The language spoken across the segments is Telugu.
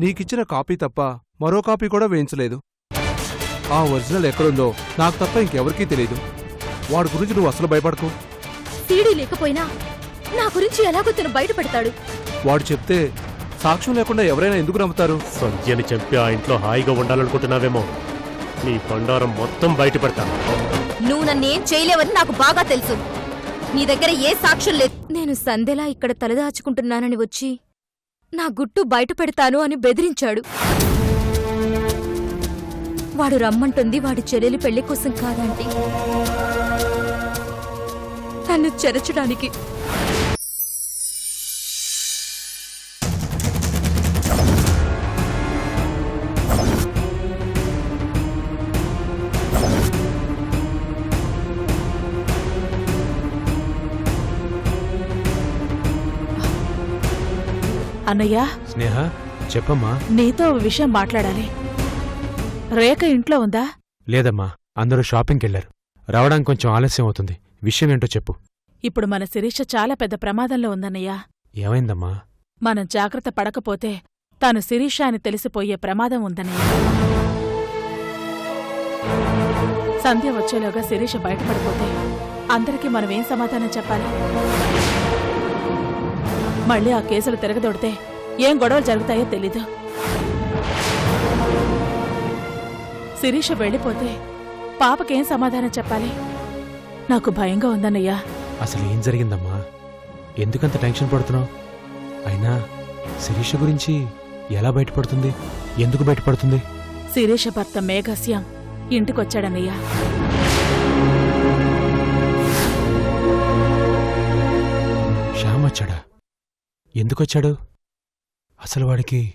నీకిచ్చిన కాపీ తప్ప మరో కాపీ కూడా వేయించలేదు. ఆ ఒరిజినల్ ఎక్కడుందో నాకు తప్ప ఇంకెవరికీ తెలియదు వాడి గురించి నువ్వు అసలు భయపడకు. సీడీ లేకపోయినా నా గురించి ఎలాగో తను బయటపెడతాడు. వాడు చెప్తే సాక్ష్యం లేకుండా ఎవరైనా ఎందుకు నమ్ముతారు? సంధ్యని చంపి ఆ ఇంట్లో హాయిగా ఉండాలనుకుంటున్నావేమో. నీ బండారం మొత్తం బయటపెడతాను నువ్వు నన్నేం చేయలేవని నాకు బాగా తెలుసు. నీ దగ్గర ఏ సాక్ష్యం లేదు. నేను సందెలా ఇక్కడ తలదాచుకుంటున్నానని వచ్చి నా గుట్టు బయటపెడతాను అని బెదిరించాడు. వాడు రమ్మంటుంది వాడి చెల్లెలి పెళ్ళి కోసం కాదంటే. నన్ను చెరచడానికి అన్నయ్య? స్నేహ చెప్పమ్మా. నీతో ఓ విషయం మాట్లాడాలి. రేఖ ఇంట్లో ఉందా? లేదమ్మా అందరూ షాపింగ్కి వెళ్ళారు రావడానికి కొంచెం ఆలస్యం అవుతుంది. విషయం ఏంటో చెప్పు. ఇప్పుడు మన శిరీష చాలా పెద్ద ప్రమాదంలో ఉందన్నయ్య. ఏమైందమ్మా? మనం జాగ్రత్త పడకపోతే తాను శిరీష అని తెలిసిపోయే ప్రమాదం ఉందన్నయ్య. సంధ్య వచ్చేలోగా శిరీష బయటపడిపోతే అందరికీ మనమేం సమాధానం చెప్పాలి? మళ్ళీ ఆ కేసులు తిరగదొడితే ఏం గొడవలు జరుగుతాయో తెలీదు. శిరీష వెళ్ళిపోతే పాపకేం సమాధానం చెప్పాలి? నాకు భయంగా ఉందన్నయ్యా. అసలు ఏం జరిగిందమ్మా? ఎందుకంత టెన్షన్ పడుతున్నావు? అయినా శిరీష గురించి ఎలా బయటపడుతుంది? ఎందుకు బయటపడుతుంది? శిరీష భర్త మేఘస్యం ఇంటికొచ్చాడన్నయ్యా. శ్యామ్ వచ్చాడా? ఎందుకొచ్చాడు? అసలు వాడికి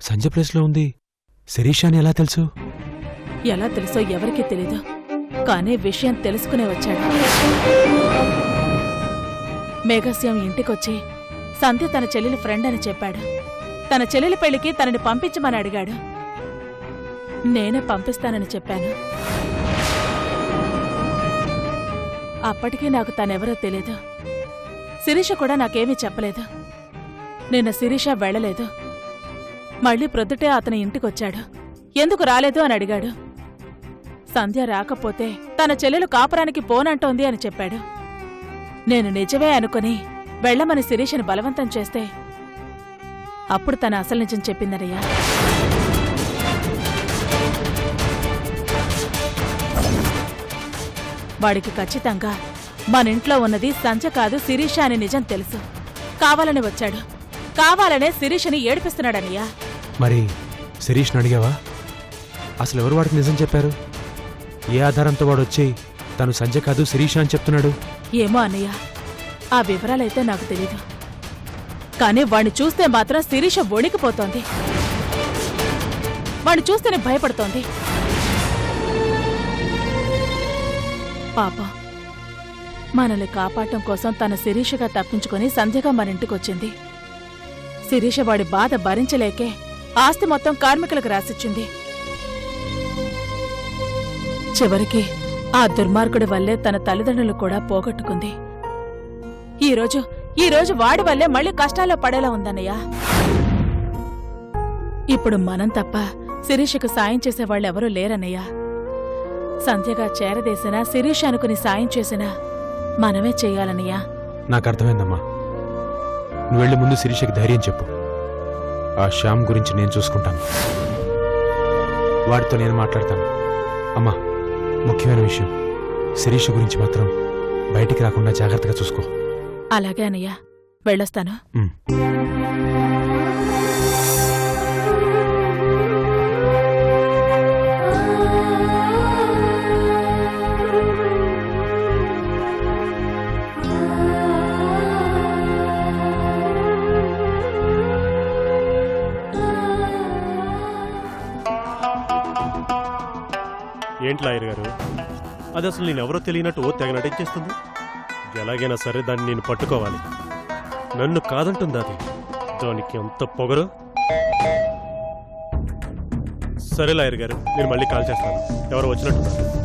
సంజయ్ ప్లేస్లో ఉంది. శిరీష అని ఎలా తెలుసు? ఎలా తెలుసో ఎవరికీ తెలీదు. కానీ విషయం తెలుసుకునే వచ్చాడు. మేఘస్యం ఇంటికొచ్చి సంధ్య తన చెల్లెలి ఫ్రెండ్ అని చెప్పాడు. తన చెల్లెలి పెళ్ళికి తనని పంపించమని అడిగాడు. నేనే పంపిస్తానని చెప్పాను. అప్పటికీ నాకు తనెవరో తెలీదు. శిరీష కూడా నాకేమీ చెప్పలేదు. నిన్న శిరీష వెళ్ళలేదు. మళ్ళీ ప్రొద్దుటే అతని ఇంటికొచ్చాడు. ఎందుకు రాలేదు అని అడిగాడు. సంధ్య రాకపోతే తన చెల్లెలు కాపురానికి పోనంటోంది అని చెప్పాడు. నేను నిజమే అనుకుని వెళ్ళమని శిరీషను బలవంతం చేస్తే అప్పుడు తన అసలు నిజం చెప్పిందనయ్యా. వాడికి ఖచ్చితంగా మన ఇంట్లో ఉన్నది సంజ కాదు శిరీష అని నిజం తెలుసు. కావాలని వచ్చాడు. కావాలనే శిరీషని ఏడిపిస్తున్నాడనయ్యా మరి శిరీష్ని అడిగావా? అసలు ఎవరు వాడికి నిజం చెప్పారు? ఏ ఆధారంతో వాడు వచ్చి తను సంజయ్ కాదు శిరీష అని చెప్తున్నాడు? ఏమో అన్నయ్య ఆ వివరాలైతే నాకు తెలీదు. కానీ వాణ్ణి చూస్తే మాత్రం శిరీష వణికిపోతోంది. వాణ్ణి చూస్తేనే భయపడుతోంది. పాపం. మనల్ని కాపాడటం కోసం తన శిరీషగా తప్పించుకొని సంధ్యగా మన ఇంటికొచ్చింది. శిరీష వాడి బాధ భరించలేకే ఆస్తి మొత్తం కార్మికులకు రాసిచ్చింది. చివరికి ఆ దుర్మార్గుడి వల్లే తన తల్లిదండ్రులు కూడా పోగొట్టుకుంది. ఈరోజు ఈరోజు వాడి వల్లే మళ్ళీ కష్టాల్లో పడేలా ఉందన్నయ్య. ఇప్పుడు మనం తప్ప శిరీషకు సాయం చేసేవాళ్ళెవరూ లేరన్నయ్యా. సంధ్యగా చేరదేసినా శిరీష అనుకుని సాయం చేసినా మనమే చెయ్యాలన్నయ్యా నాకు అర్థమైందమ్మా. నువ్వు వెళ్ళి ముందు శిరీషకి ధైర్యం చెప్పు. ఆ శ్యామ్ గురించి నేను చూసుకుంటాను. వాడితో నేను మాట్లాడతాను. అమ్మా ముఖ్యమైన విషయం. శిరీష గురించి మాత్రం బయటికి రాకుండా జాగ్రత్తగా చూసుకో. అలాగే అన్నయ్య. వెళ్ళొస్తాను. ఏంటి లాయర్ గారు? అది అసలు నేను ఎవరో తెలియనట్టు ఓ తెగ నటించేస్తుంది. ఎలాగైనా సరే దాన్ని నేను పట్టుకోవాలి. నన్ను కాదంటుంది అది. దానికి ఎంత పొగరు? సరే లాయర్ గారు నేను మళ్ళీ కాల్ చేస్తాను. ఎవరు వచ్చినట్టున్నారు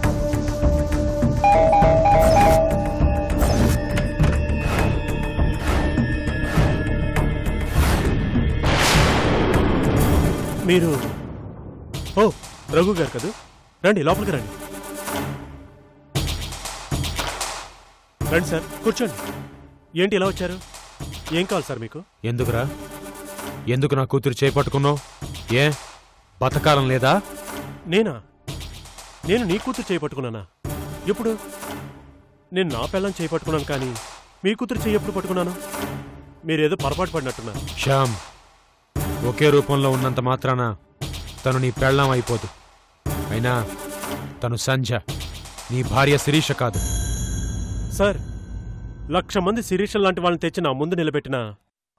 మీరు ఓ రఘు గారు కదా? రండి లోపలికి రండి. రండి సార్ కూర్చోండి. ఏంటి ఇలా వచ్చారు? ఏం కావాలి సార్ మీకు? ఎందుకురా? ఎందుకు నా కూతురు చేపట్టుకున్నావు ఏ? బతకాలం లేదా? నేనా? నేను నీ కూతురు చేపట్టుకున్నానా ఎప్పుడు? నేను నా పిల్లని చేపట్టుకున్నాను కానీ మీ కూతురు చేయి ఎప్పుడు పట్టుకున్నాను? మీరేదో పొరపాటు పడినట్టున్నారు. శ్యామ్ ఒకే రూపంలో ఉన్నంత మాత్రాన తను నీ పెళ్ళాం అయిపోదు. అయినా తను సంధ్య నీ భార్య శిరీష కాదు. సార్ లక్ష మంది శిరీష లాంటి వాళ్ళని తెచ్చి నా ముందు నిలబెట్టిన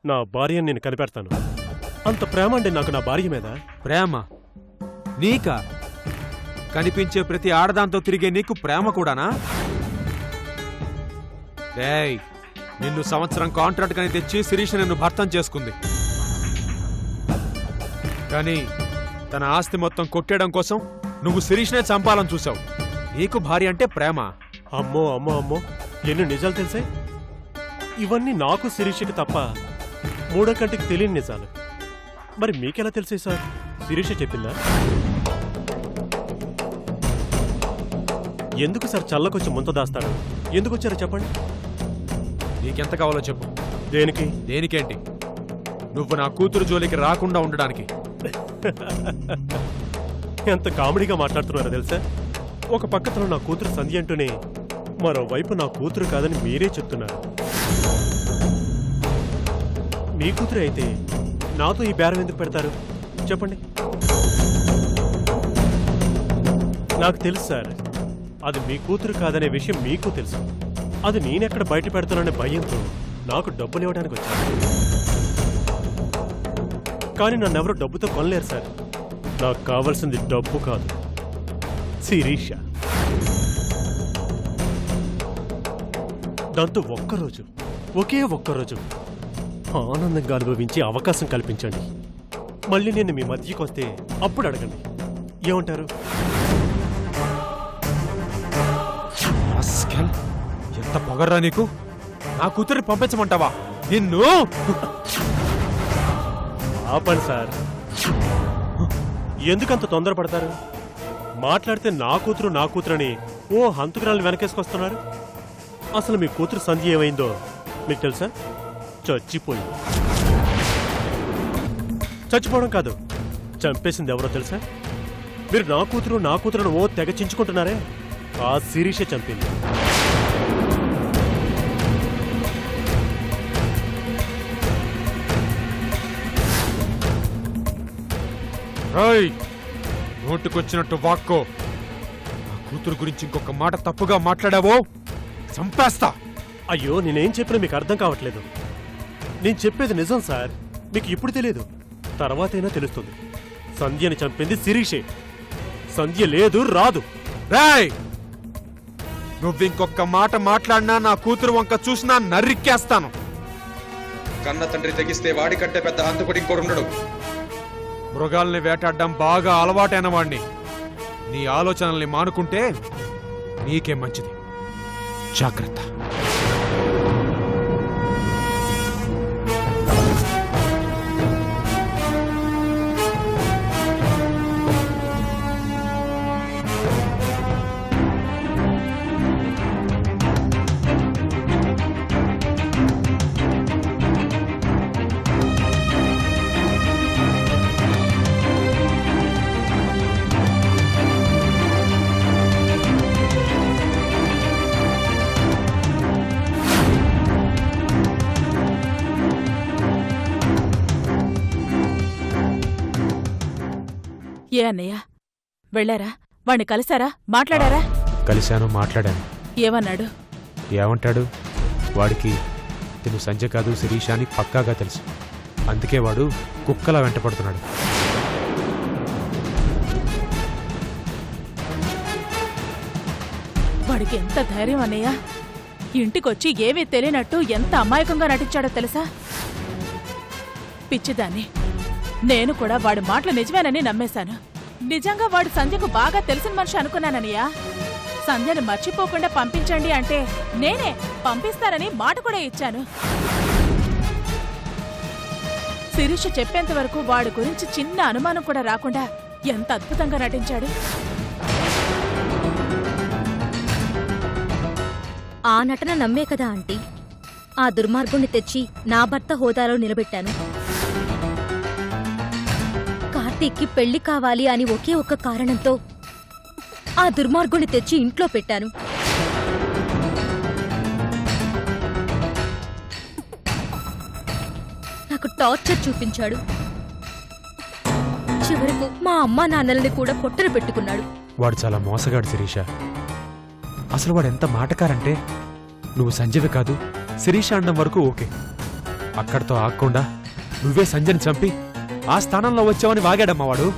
నా భార్యని నేను కనిపెడతాను. అంత ప్రేమ అండి నాకు నా భార్య మీద. ప్రేమ? నీకా? కనిపించే ప్రతి ఆడదాంతో తిరిగే నీకు ప్రేమ కూడానా? నిన్ను సంవత్సరం కాంట్రాక్ట్ కని తెచ్చి శిరీష నిన్ను భర్తం చేసుకుంది. కానీ తన ఆస్తి మొత్తం కొట్టేయడం కోసం నువ్వు శిరీష్నే చంపాలని చూసావు నీకు భార్య అంటే ప్రేమ. అమ్మో అమ్మో అమ్మో. ఎన్ని నిజాలు తెలిసాయి? ఇవన్నీ నాకు శిరీషకి తప్ప మూడో కంటికి తెలియని నిజాలు. మరి మీకెలా తెలిసాయి సార్? శిరీష చెప్పిందా? ఎందుకు సార్ చల్లకొచ్చి ముంత దాస్తాడు ఎందుకు వచ్చారో చెప్పండి. నీకెంత కావాలో చెప్పు. దేనికి? దేనికేంటి? నువ్వు నా కూతురు జోలికి రాకుండా ఉండడానికి. ఎంత కామెడీగా మాట్లాడుతున్నారో తెలుసా? ఒక పక్కతలో నా కూతురు సంధి అంటూనే మరోవైపు నా కూతురు కాదని మీరే చెప్తున్నారు. మీ కూతురు అయితే నాతో ఈ బేరం ఎందుకు పెడతారు? చెప్పండి. నాకు తెలుసు సార్ అది మీ కూతురు కాదనే విషయం మీకు తెలుసు. అది నేనెక్కడ బయట పెడతాననే భయంతో నాకు డబ్బులు ఇవ్వడానికి వచ్చాను కానీ నన్నెవరూ డబ్బుతో కొనలేరు సార్. నాకు కావాల్సింది డబ్బు కాదు. శిరీష. దాంతో ఒక్కరోజు ఒకే ఒక్కరోజు ఆనందంగా అనుభవించే అవకాశం కల్పించండి. మళ్ళీ నేను మీ మధ్యకి వస్తే అప్పుడు అడగండి. ఏమంటారు. ఎంత పొగర్రా నీకు? నా కూతుర్ని పంపించమంటావా? నిన్ను? ఆపండి సార్. ఎందుకంత తొందరపడతారు? మాట్లాడితే నా కూతురు నా కూతురని ఓ హంతకురాలు వెనకేసుకొస్తున్నారు? అసలు మీ కూతురు సంధ్య ఏమైందో మీకు తెలుసా? చచ్చిపోయింది. చచ్చిపోవడం కాదు చంపేసింది ఎవరో తెలుసా? మీరు నా కూతురు నా కూతురును ఓ తెగ చించుకుంటున్నారే? ఆ శిరీషే చంపింది. రాయ్ నోటుకొచ్చినట్టు వాక్కో. నా కూతురు గురించి ఇంకొక మాట తప్పుగా మాట్లాడావో? చంపేస్తా. అయ్యో నేనేం చెప్పినా మీకు అర్థం కావట్లేదు. నేను చెప్పేది నిజం సార్ మీకు ఇప్పుడు తెలియదు తర్వాతైనా తెలుస్తుంది. సంధ్యని చంపింది శిరీషే. సంధ్య లేదు రాదు. రాయ్! నువ్వు ఇంకొక మాట మాట్లాడినా నా కూతురు వంక చూసినా నరిక్కేస్తాను. కన్న తండ్రి తెగిస్తే వాడి కంటే పెద్ద హంతకుడు ఇంకోడు ఉండడు మృగాల్ని వేటాడడం బాగా అలవాటైన వాణ్ణి. నీ ఆలోచనల్ని మానుకుంటే నీకే మంచిది. జాగ్రత్త. ఏ అన్నయ్య వెళ్ళారా? వాణ్ణి కలిశారా? మాట్లాడారా? కలిశాను మాట్లాడాను. ఏమన్నాడు? ఏమంటాడు? వాడికి తిను సంజయ్ కాదు శిరీష అని పక్కాగా తెలుసు. అందుకే వాడు కుక్కలా వెంటపడుతున్నాడు వాడికి ఎంత ధైర్యం అన్నయ్య? ఇంటికొచ్చి ఏమీ తెలియనట్టు ఎంత అమాయకంగా నటించాడో తెలుసా? పిచ్చిదాన్ని. నేను కూడా వాడి మాటలు నిజమేనని నమ్మేశాను. నిజంగా వాడు సంధ్యకు బాగా తెలిసిన మనిషి అనుకున్నాననియా? సంధ్యను మర్చిపోకుండా పంపించండి అంటే నేనే పంపిస్తారని మాట కూడా ఇచ్చాను. శిరీష చెప్పేంత వరకు వాడి గురించి చిన్న అనుమానం కూడా రాకుండా ఎంత అద్భుతంగా నటించాడు. ఆ నటన నమ్మే కదా ఆంటీ. ఆ దుర్మార్గుణ్ణి తెచ్చి నా భర్త హోదాలో నిలబెట్టాను. కార్తీక్కి పెళ్ళి కావాలి అని ఒకే ఒక్క కారణంతో ఆ దుర్మార్గుని తెచ్చి ఇంట్లో పెట్టాను. నాకు టార్చర్ చూపించాడు. చివరకు మా అమ్మా నాన్నల్ని కూడా పొట్టన పెట్టుకున్నాడు. వాడు చాలా మోసగాడు శిరీష. అసలు వాడు ఎంత మాటకారంటే నువ్వు సంజయవి కాదు శిరీష అనడం వరకు ఓకే. అక్కడితో ఆగకుండా నువ్వే సంజయ్ని చంపి ఆ స్థానంలో వచ్చావని వాగాడమ్మా వాడు.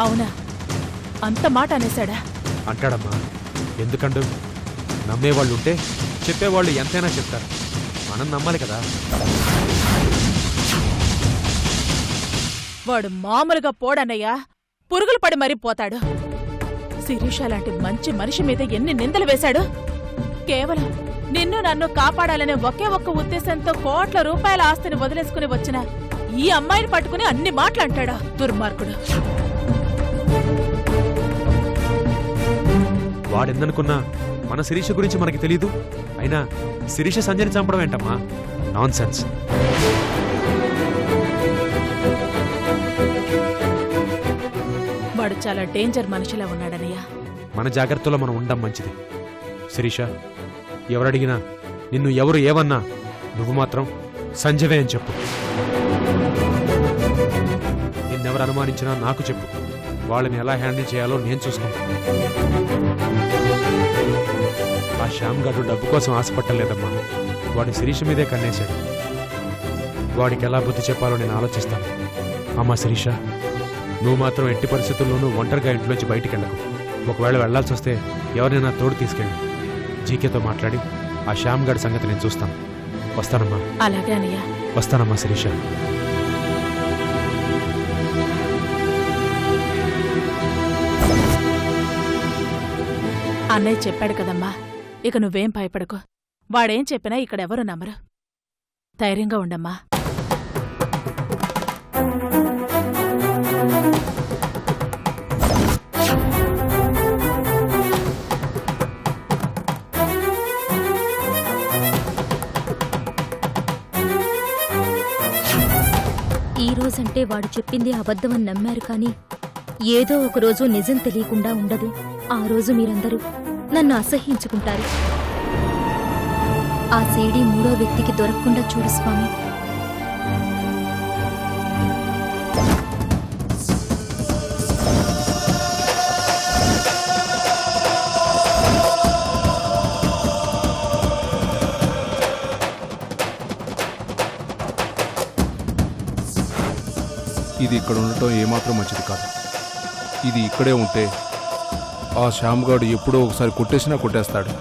అవునా? అంత మాట అనేశాడా? అంటాడమ్మా. ఎందుకండు? నమ్మేవాళ్ళు ఉంటే చెప్పేవాళ్ళు ఎంతైనా చెప్తారు. మనం నమ్మాలి కదా. వాడు మామూలుగా పోడన్నయ్యా. పురుగులు పడి మరీ పోతాడు. శిరీష లాంటి మంచి మనిషి మీద ఎన్ని నిందలు వేశాడు? కేవలం నిన్ను నన్ను కాపాడాలనే ఒకే ఒక్క ఉద్దేశంతో కోట్ల రూపాయల ఆస్తిని వదిలేసుకుని వచ్చిన ఈ అమ్మాయిని పట్టుకుని అన్ని మాటలంటాడా దుర్మార్గుడు? వాడెందనుకున్నా మన శిరీష గురించి మనకి తెలీదు. అయినా శిరీష సంజయ్ని చంపడం ఏంటమ్మా? నాన్ సెన్స్ వాడు చాలా డేంజర్ మనిషిలా ఉన్నాడనయ్య. మన జాగ్రత్తలో మనం ఉండం మంచిది. శిరీష ఎవరడిగినా నిన్ను ఎవరు ఏవన్నా నువ్వు మాత్రం సంజవే అని చెప్పు. నిన్నెవరు అనుమానించినా నాకు చెప్పు. వాళ్ళని ఎలా హ్యాండిల్ చేయాలో నేను చూసుకుంటాను ఆ శ్యామ్ గారు డబ్బు కోసం ఆశపట్టలేదమ్మా. వాడు శిరీష మీదే కన్నేశాడు. వాడికి ఎలా బుద్ధి చెప్పాలో నేను ఆలోచిస్తాను. అమ్మా శిరీష నువ్వు మాత్రం ఎట్టి పరిస్థితుల్లోనూ ఒంటరిగా ఇంట్లోంచి బయటికి వెళ్ళకు. ఒకవేళ వెళ్ళాల్సి వస్తే ఎవరినైనా తోడు తీసుకెళ్ళి. జీకేతో మాట్లాడి ఆ శ్యామ్ గడి సంగతి నేను చూస్తాను. వస్తానమ్మా. అలాగే వస్తానమ్మా శిరీష. అన్నయ్య చెప్పాడు కదమ్మా ఇక నువ్వేం భయపడకు. వాడేం చెప్పినా ఇక్కడెవరు నమ్మరు. ధైర్యంగా ఉండమ్మా. అంటే వాడు చెప్పింది అబద్ధమని నమ్మారు కానీ ఏదో ఒక రోజు నిజం తెలియకుండా ఉండదు. ఆ రోజు మీరందరూ నన్ను అసహ్యించుకుంటారు. ఆ సీడీ మూడో వ్యక్తికి దొరకకుండా చూడు స్వామి. ఇది ఇక్కడ ఉండటం ఏమాత్రం మంచిది కాదు. ఇది ఇక్కడే ఉంటే ఆ శ్యామ్గాడు ఎప్పుడో ఒకసారి కొట్టేసినా కొట్టేస్తాడు.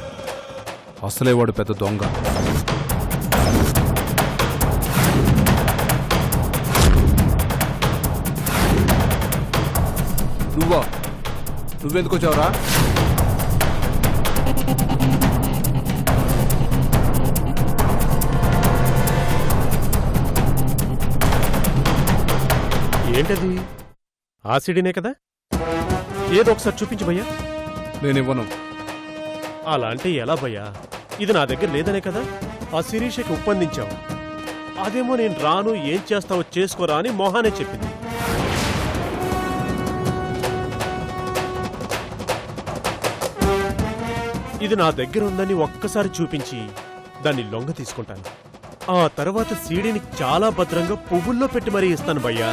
అసలే వాడు పెద్ద దొంగ. నువ్వా? నువ్వెందుకు వచ్చావురా? ఏంటది? ఆసిడినే కదా? ఏదో ఒకసారి చూపించు భయ్యా. నేనివ్వను. అలా అంటే ఎలా భయ్యా? ఇది నా దగ్గర లేదనే కదా? ఆ శిరీషకి ఒప్పందించావు. అదేమో నేను రాను ఏం చేస్తావో చేసుకోరా అని మోహానే చెప్పింది. ఇది నా దగ్గర ఉందని ఒక్కసారి చూపించి దాన్ని లొంగ తీసుకుంటాను. ఆ తర్వాత సీడీని చాలా భద్రంగా పువ్వుల్లో పెట్టి మరీ ఇస్తాను భయ్యా.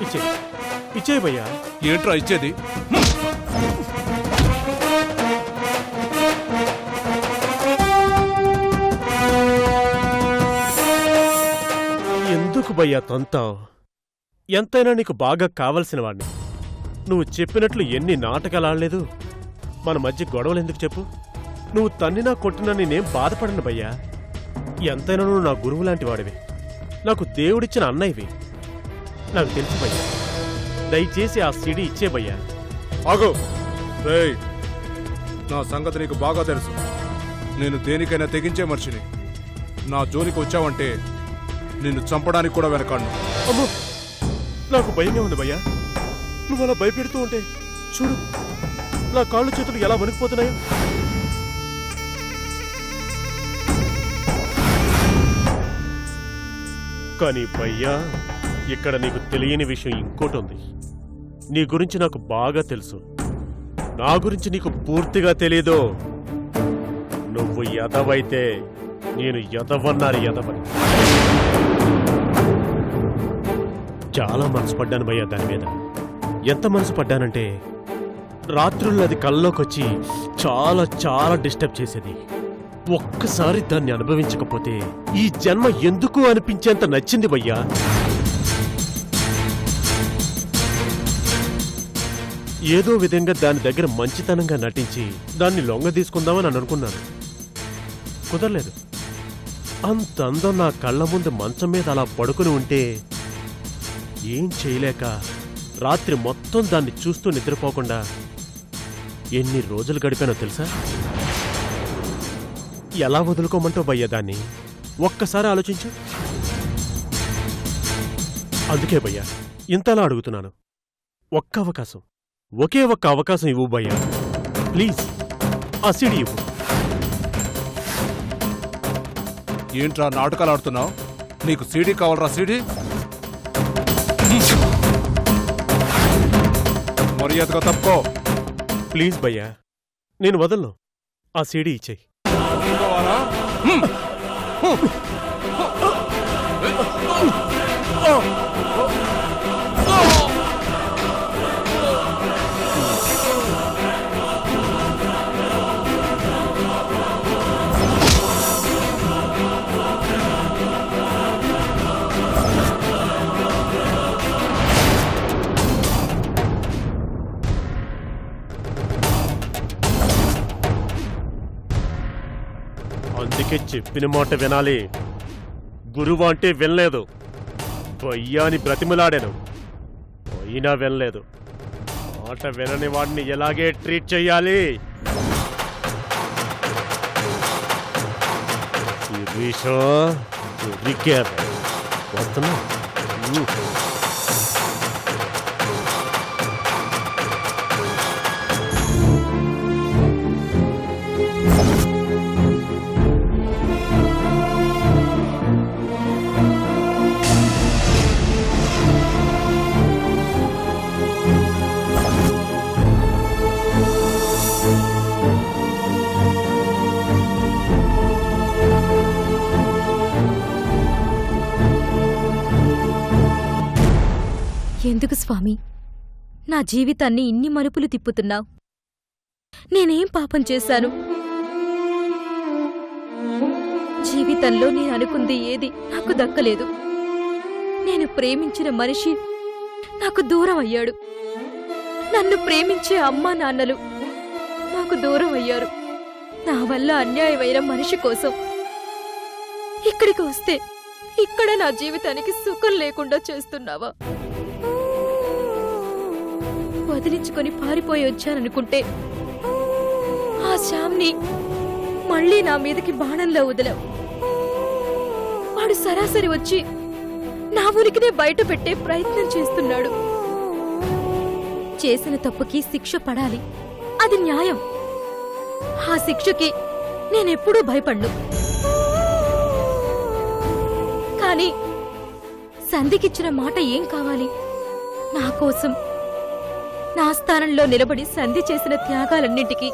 ఇచ్చే. ఇచ్చే భయ్యా. ఏంట్రా ఇచ్చేది? ఎందుకు భయ్యా తంతావు ఎంతైనా నీకు బాగా కావలసిన వాణ్ణి. నువ్వు చెప్పినట్లు ఎన్ని నాటకాలు ఆడలేదు. మన మధ్య గొడవలు ఎందుకు చెప్పు? నువ్వు తన్నినా కొట్టినా నేనేం బాధపడను భయ్యా. ఎంతైనా నువ్వు నా గురువు లాంటి వాడివి. నాకు దేవుడిచ్చిన అన్నయ్యవి. నాకు తెలుసు భయ్యా. దయచేసి ఆ సిడి ఇచ్చే భయ్యా. ఆగో. రేయ్ నా సంగతి నీకు బాగా తెలుసు. నేను దేనికైనా తెగించే మనిషిని. నా జోలికి వచ్చావంటే నిన్ను చంపడానికి కూడా వెనకాడు అమ్మో! నాకు భయంగా ఉంది భయ్యా. నువ్వు అలా భయపెడుతూ ఉంటే చూడు నా కాళ్ళు చేతులు ఎలా వణికిపోతున్నాయో. కానీ భయ్యా ఇక్కడ నీకు తెలియని విషయం ఇంకోటి ఉంది నీ గురించి నాకు బాగా తెలుసు. నా గురించి నీకు పూర్తిగా తెలీదు. నువ్వు ఎదవైతే నేను ఎదవన్నారు ఎదవని చాలా మనసు పడ్డాను భయ్యా దాని మీద. ఎంత మనసు పడ్డానంటే రాత్రుల్లో అది కల్లోకొచ్చి చాలా చాలా డిస్టర్బ్ చేసేది. ఒక్కసారి దాన్ని అనుభవించకపోతే ఈ జన్మ ఎందుకు అనిపించేంత నచ్చింది భయ్యా? ఏదో విధంగా దాని దగ్గర మంచితనంగా నటించి దాన్ని లొంగ తీసుకుందామని అని అనుకున్నాను. కుదరలేదు. అంత అందం నా కళ్ళ ముందు మంచం మీద అలా పడుకుని ఉంటే ఏం చేయలేక రాత్రి మొత్తం దాన్ని చూస్తూ నిద్రపోకుండా ఎన్ని రోజులు గడిపానో తెలుసా? ఎలా వదులుకోమంటో భయ్యా దాన్ని? ఒక్కసారి ఆలోచించు. అందుకే భయ్యా ఇంతలా అడుగుతున్నాను. ఒక్క అవకాశం. ఒకే ఒక్క అవకాశం ఇవ్వు భయ్యా. ప్లీజ్ ఆ సిడి ఇవ్వు. ఏంట్రా నాటకాలు ఆడుతున్నావు? నీకు సీడీ కావాలరా సీడీ? మర్యాదగా తప్పుకో. ప్లీజ్ భయ్యా నేను వదలను. ఆ సీడీ ఇచ్చేయి. అందుకే చెప్పిన మాట వినాలి. గురువు అంటే వినలేదు. పొయ్యాని బ్రతిమలాడాను. అయినా వినలేదు. మాట వినని వాడిని ఎలాగే ట్రీట్ చెయ్యాలి వస్తున్నా ఎందుకు స్వామి? నా జీవితాన్ని ఇన్ని మలుపులు తిప్పుతున్నావు. నేనేం పాపం చేశాను? జీవితంలో నేను అనుకుంది ఏది నాకు దక్కలేదు. నేను ప్రేమించిన మనిషి నాకు దూరం అయ్యాడు. నన్ను ప్రేమించే అమ్మా నాన్నలు నాకు దూరం అయ్యారు. నా వల్ల అన్యాయమైన మనిషి కోసం. ఇక్కడికి వస్తే ఇక్కడ నా జీవితానికి సుఖం లేకుండా చేస్తున్నావా? వదిలించుకొని పారిపోయి వచ్చాననుకుంటే ఆ శ్యామ్ని మళ్ళీ నా మీదకి బాణంలో వదలవు. వాడు సరాసరి వచ్చి నా ఉనికినే బయట పెట్టే ప్రయత్నం చేస్తున్నాడు. చేసిన తప్పుకి శిక్ష పడాలి. అది న్యాయం. ఆ శిక్షకి నేనెప్పుడూ భయపడ్ను. కానీ సంధికిచ్చిన మాట ఏం కావాలి? నా కోసం నా స్థానంలో నిలబడి సంధి చేసిన త్యాగాలన్నింటికీ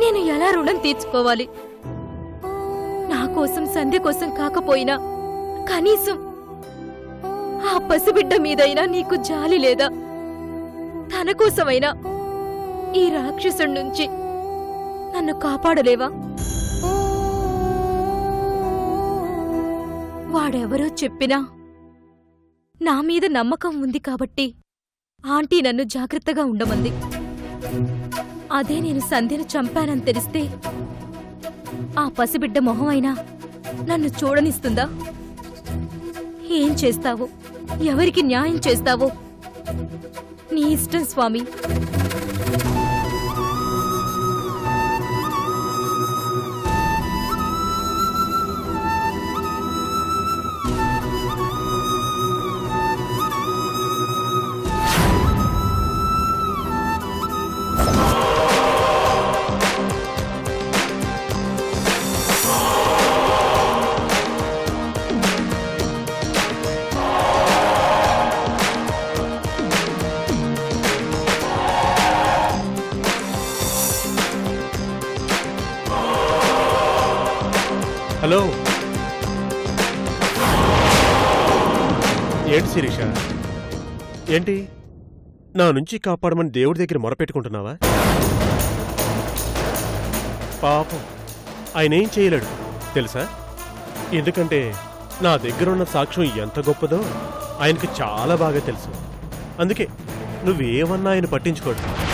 నేను ఎలా రుణం తీర్చుకోవాలి? నా కోసం సంధి కోసం కాకపోయినా కనీసం ఆ పసిబిడ్డ మీదైనా నీకు జాలి లేదా? తన కోసమైనా ఈ రాక్షసుడి నుంచి నన్ను కాపాడలేవా? వాడెవరో చెప్పినా నా మీద నమ్మకం ఉంది కాబట్టి ఆంటీ నన్ను జాగ్రత్తగా ఉండమంది. అదే నేను సంధ్యను చంపానని తెలిస్తే ఆ పసిబిడ్డ మొహం అయినా నన్ను చూడనిస్తుందా? ఏం చేస్తావో? ఎవరికి న్యాయం చేస్తావో? నీ ఇష్టం స్వామి. శిరీష. ఏంటి? నా నుంచి కాపాడమని దేవుడి దగ్గర మొరపెట్టుకుంటున్నావా? పాపం. ఆయన ఏం చేయలేడు. తెలుసా? ఎందుకంటే నా దగ్గరున్న సాక్ష్యం ఎంత గొప్పదో ఆయనకు చాలా బాగా తెలుసు. అందుకే నువ్వేమన్నా ఆయన పట్టించుకోడు.